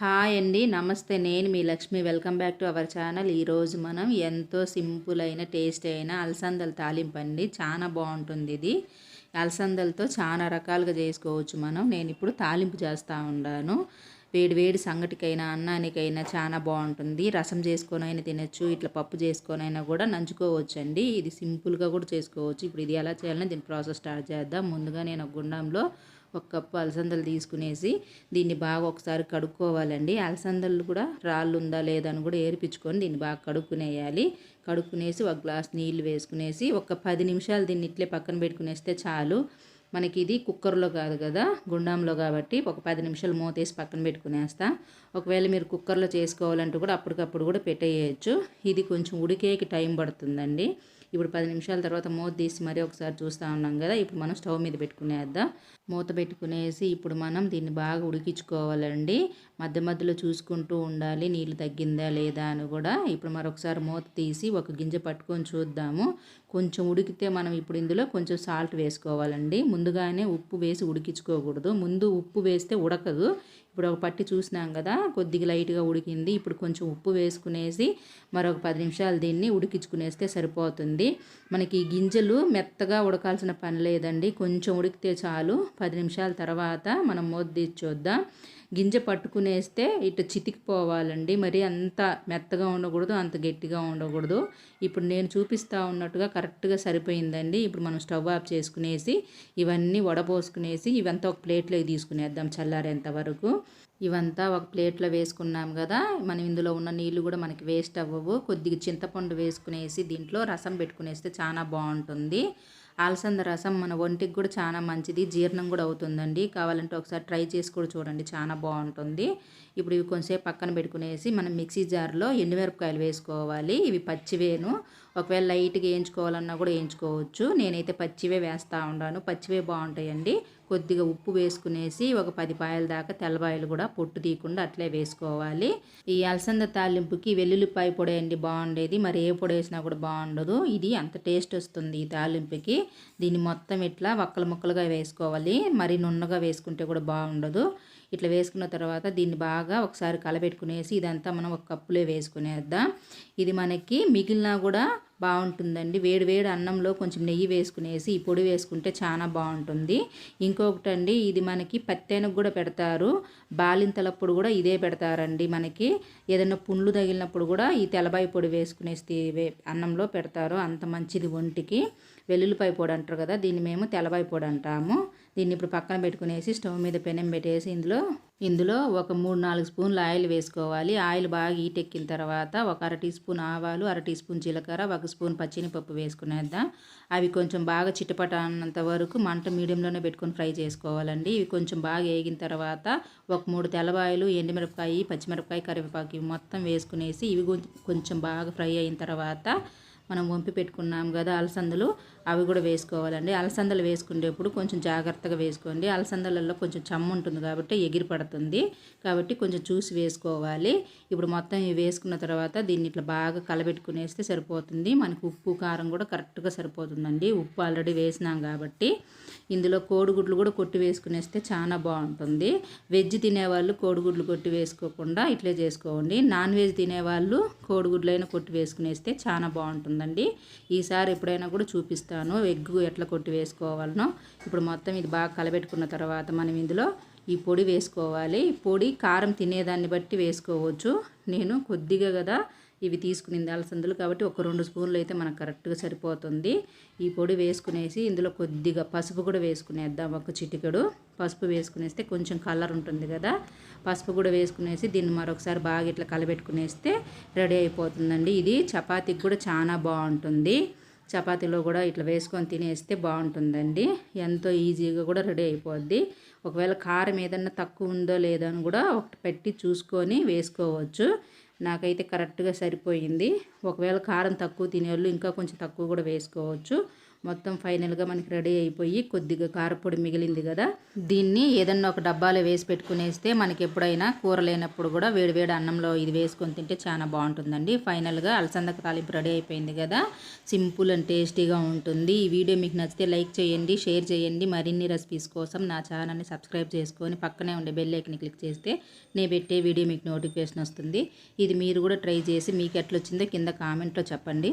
Hi అండి. నమస్తే. నేను మీ Lakshmi. Welcome back to our channel. ఈరోజు మనం ఎంతో సింపుల్ అయిన టేస్ట్ అయిన అలసందల తాలింపు అండి. చాలా బాగుంటుంది ఇది. అలసందలతో చాలా రకాలుగా చేసుకోవచ్చు మనం. నేను ఇప్పుడు తాలింపు చేస్తూ ఉన్నాను. వేడి వేడి సంగటికైనా అన్నానికైనా చాలా బాగుంటుంది. రసం చేసుకొనైనా తినచ్చు. ఇట్లా పప్పు చేసుకొనైనా కూడా నంచుకోవచ్చు అండి ఇది సింపుల్గా కూడా చేసుకోవచ్చు. ఇప్పుడు ఇది ఎలా చేయాలని దీని ప్రాసెస్ స్టార్ట్ చేద్దాం. ముందుగా నేను గుండంలో ఒక కప్పు అలసందలు తీసుకునేసి దీన్ని బాగా ఒకసారి కడుక్కోవాలండి. అలసందలు కూడా రాళ్ళు ఉందా లేదా అని కూడా ఏర్పించుకొని దీన్ని బాగా కడుక్కునేయాలి. కడుక్కునేసి ఒక గ్లాస్ నీళ్ళు వేసుకునేసి ఒక పది నిమిషాలు దీన్ని ఇట్లే పక్కన పెట్టుకునేస్తే చాలు. మనకి ఇది కుక్కర్లో కాదు కదా గుండంలో కాబట్టి ఒక పది నిమిషాలు మూతేసి పక్కన పెట్టుకునేస్తా. ఒకవేళ మీరు కుక్కర్లో చేసుకోవాలంటే కూడా అప్పటికప్పుడు కూడా పెట్టేయచ్చు. ఇది కొంచెం ఉడికేకి టైం పడుతుందండి. ఇప్పుడు పది నిమిషాల తర్వాత మూత తీసి మరీ ఒకసారి చూస్తూ ఉన్నాం కదా. ఇప్పుడు మనం స్టవ్ మీద పెట్టుకునేద్దాం. మూత పెట్టుకునేసి ఇప్పుడు మనం దీన్ని బాగా ఉడికించుకోవాలండి. మధ్య మధ్యలో చూసుకుంటూ ఉండాలి. నీళ్ళు తగ్గిందా లేదా అని కూడా ఇప్పుడు మరొకసారి మూత తీసి ఒక గింజ పట్టుకొని చూద్దాము. కొంచెం ఉడికితే మనం ఇప్పుడు ఇందులో కొంచెం సాల్ట్ వేసుకోవాలండి. ముందుగానే ఉప్పు వేసి ఉడికించుకోకూడదు. ముందు ఉప్పు వేస్తే ఉడకదు. ఇప్పుడు ఒక పట్టి చూసినాం కదా కొద్దిగా లైట్గా ఉడికింది. ఇప్పుడు కొంచెం ఉప్పు వేసుకునేసి మరొక పది నిమిషాలు దీన్ని ఉడికించుకునేస్తే సరిపోతుంది. మనకి గింజలు మెత్తగా ఉడకాల్సిన పని లేదండి. కొంచెం ఉడికితే చాలు. పది నిమిషాల తర్వాత మనం మూత చూద్దాం. గింజ పట్టుకునేస్తే ఇటు చితికిపోవాలండి. మరి అంత మెత్తగా ఉండకూడదు అంత గట్టిగా ఉండకూడదు. ఇప్పుడు నేను చూపిస్తూ ఉన్నట్టుగా కరెక్ట్గా సరిపోయిందండి. ఇప్పుడు మనం స్టవ్ ఆఫ్ చేసుకునేసి ఇవన్నీ వడపోసుకునేసి ఇవంతా ఒక ప్లేట్లోకి తీసుకునేద్దాం చల్లారేంత వరకు. ఇవంతా ఒక ప్లేట్లో వేసుకున్నాం కదా మనం ఇందులో ఉన్న నీళ్ళు కూడా మనకి వేస్ట్ అవ్వవు. కొద్దిగా చింతపండు వేసుకునేసి దీంట్లో రసం పెట్టుకునేస్తే చాలా బాగుంటుంది. అలసంద రసం మన ఒంటికి కూడా చాలా మంచిది జీర్ణం కూడా అవుతుందండి. కావాలంటే ఒకసారి ట్రై చేసి కూడా చూడండి చాలా బాగుంటుంది. ఇప్పుడు ఇవి కొంచెంసేపు పక్కన పెట్టుకునేసి మనం మిక్సీ జార్లో ఎండుమిరపకాయలు వేసుకోవాలి. ఇవి పచ్చివేను. ఒకవేళ లైట్గా వేయించుకోవాలన్నా కూడా వేయించుకోవచ్చు. నేనైతే పచ్చివే వేస్తూ ఉన్నాను. పచ్చివే బాగుంటాయండి. కొద్దిగా ఉప్పు వేసుకునేసి ఒక పది పాయల దాకా తెల్లబాయలు కూడా పొట్టు తీయకుండా అట్లే వేసుకోవాలి. ఈ అలసంద తాలింపుకి వెల్లుల్లిపాయ పొడి అండి బాగుండేది. మరి ఏ పొడి వేసినా కూడా బాగుండదు. ఇది అంత టేస్ట్ వస్తుంది ఈ తాలింపుకి. దీన్ని మొత్తం ఇట్లా వక్కలు ముక్కలుగా వేసుకోవాలి. మరి నున్నగా వేసుకుంటే కూడా బాగుండదు. ఇట్లా వేసుకున్న తర్వాత దీన్ని బాగా ఒకసారి కలబెట్టుకునేసి ఇదంతా మనం ఒక కప్పులో వేసుకునేద్దాం. ఇది మనకి మిగిలిన కూడా బాగుంటుందండి. వేడి వేడి అన్నంలో కొంచెం నెయ్యి వేసుకునేసి ఈ పొడి వేసుకుంటే చాలా బాగుంటుంది. ఇంకొకటి అండి ఇది మనకి పత్తెనకు కూడా పెడతారు. బాలింతలప్పుడు కూడా ఇదే పెడతారండి మనకి. ఏదైనా పుండ్లు తగిలినప్పుడు కూడా ఈ తెల్లబాయి పొడి వేసుకునేసి అన్నంలో పెడతారు. అంత మంచిది ఒంటికి. వెల్లుల్లిపాయ పొడి అంటారు కదా దీన్ని మేము తెల్లబాయి పొడి అంటాము. దీన్ని ఇప్పుడు పక్కన పెట్టుకునేసి స్టవ్ మీద పెనం పెట్టేసి ఇందులో ఇందులో ఒక మూడు నాలుగు స్పూన్లు ఆయిల్ వేసుకోవాలి. ఆయిల్ బాగా ఈటెక్కిన తర్వాత ఒక అర టీ స్పూన్ ఆవాలు అర టీ స్పూన్ జీలకర్ర ఒక స్పూన్ పచ్చినిపప్పు వేసుకునేద్దాం. అవి కొంచెం బాగా చిటపట అన్నంత వరకు మంట మీడియంలోనే పెట్టుకొని ఫ్రై చేసుకోవాలండి. ఇవి కొంచెం బాగా వేగిన తర్వాత ఒక మూడు తెల్లవాయలు ఎండుమిరపకాయ పచ్చిమిరపకాయ కరివేపాకు మొత్తం వేసుకునేసి ఇవి కొంచెం బాగా ఫ్రై అయిన తర్వాత మనం వంపి పెట్టుకున్నాం కదా అలసందలు అవి కూడా వేసుకోవాలండి. అలసందలు వేసుకునేటప్పుడు కొంచెం జాగ్రత్తగా వేసుకోండి. అలసందలలో కొంచెం చమ్ము ఉంటుంది కాబట్టి ఎగిరి పడుతుంది. కాబట్టి కొంచెం చూసి వేసుకోవాలి. ఇప్పుడు మొత్తం ఇవి వేసుకున్న తర్వాత దీన్ని ఇట్లా బాగా కలబెట్టుకునేస్తే సరిపోతుంది. మనకు ఉప్పు కారం కూడా కరెక్ట్గా సరిపోతుందండి. ఉప్పు ఆల్రెడీ వేసినాం కాబట్టి. ఇందులో కోడిగుడ్లు కూడా కొట్టి వేసుకునేస్తే చాలా బాగుంటుంది. వెజ్ తినేవాళ్ళు కోడిగుడ్లు కొట్టి వేసుకోకుండా ఇట్లే చేసుకోండి. నాన్ వెజ్ తినేవాళ్ళు కోడిగుడ్లైనా కొట్టి వేసుకునేస్తే చాలా బాగుంటుందండి. ఈసారి ఎప్పుడైనా కూడా చూపిస్తాను ఎగ్ ఎట్లా కొట్టి వేసుకోవాలనో. ఇప్పుడు మొత్తం ఇది బాగా కలబెట్టుకున్న తర్వాత మనం ఇందులో ఈ పొడి వేసుకోవాలి. పొడి కారం తినేదాన్ని బట్టి వేసుకోవచ్చు. నేను కొద్దిగా కదా ఇవి తీసుకునింది అలసందులు కాబట్టి ఒక రెండు స్పూన్లు అయితే మనకు కరెక్ట్గా సరిపోతుంది. ఈ పొడి వేసుకునేసి ఇందులో కొద్దిగా పసుపు కూడా వేసుకునేద్దాం. ఒక చిటికెడు పసుపు వేసుకునేస్తే కొంచెం కలర్ ఉంటుంది కదా. పసుపు కూడా వేసుకునేసి దీన్ని మరొకసారి బాగా ఇట్లా కలబెట్టుకునేస్తే రెడీ అయిపోతుందండి. ఇది చపాతీకి కూడా చాలా బాగుంటుంది. చపాతీలో కూడా ఇట్లా వేసుకొని తినేస్తే బాగుంటుందండి. ఎంతో ఈజీగా కూడా రెడీ అయిపోద్ది. ఒకవేళ కారం ఏదన్నా తక్కువ ఉందో లేదో అని కూడా ఒకటి పెట్టి చూసుకొని వేసుకోవచ్చు. నాకైతే కరెక్ట్గా సరిపోయింది. ఒకవేళ కారం తక్కువ తినేవాళ్ళు ఇంకా కొంచెం తక్కువ కూడా వేసుకోవచ్చు. మొత్తం ఫైనల్గా మనకి రెడీ అయిపోయి కొద్దిగా కారపొడి మిగిలింది కదా. దీన్ని ఏదన్నా ఒక డబ్బాలో వేసి పెట్టుకునేస్తే మనకి ఎప్పుడైనా కూర లేనప్పుడు కూడా వేడివేడి అన్నంలో ఇది వేసుకొని తింటే చాలా బాగుంటుందండి. ఫైనల్గా అలసంద తాలింపు రెడీ అయిపోయింది కదా. సింపుల్ అండ్ టేస్టీగా ఉంటుంది. ఈ వీడియో మీకు నచ్చితే లైక్ చేయండి షేర్ చేయండి. మరిన్ని రెసిపీస్ కోసం నా ఛానల్ని సబ్స్క్రైబ్ చేసుకొని పక్కనే ఉండే బెల్ ఐకన్ క్లిక్ చేస్తే నేను పెట్టే వీడియో మీకు నోటిఫికేషన్ వస్తుంది. ఇది మీరు కూడా ట్రై చేసి మీకు ఎట్లొచ్చిందో కింద కామెంట్లో చెప్పండి.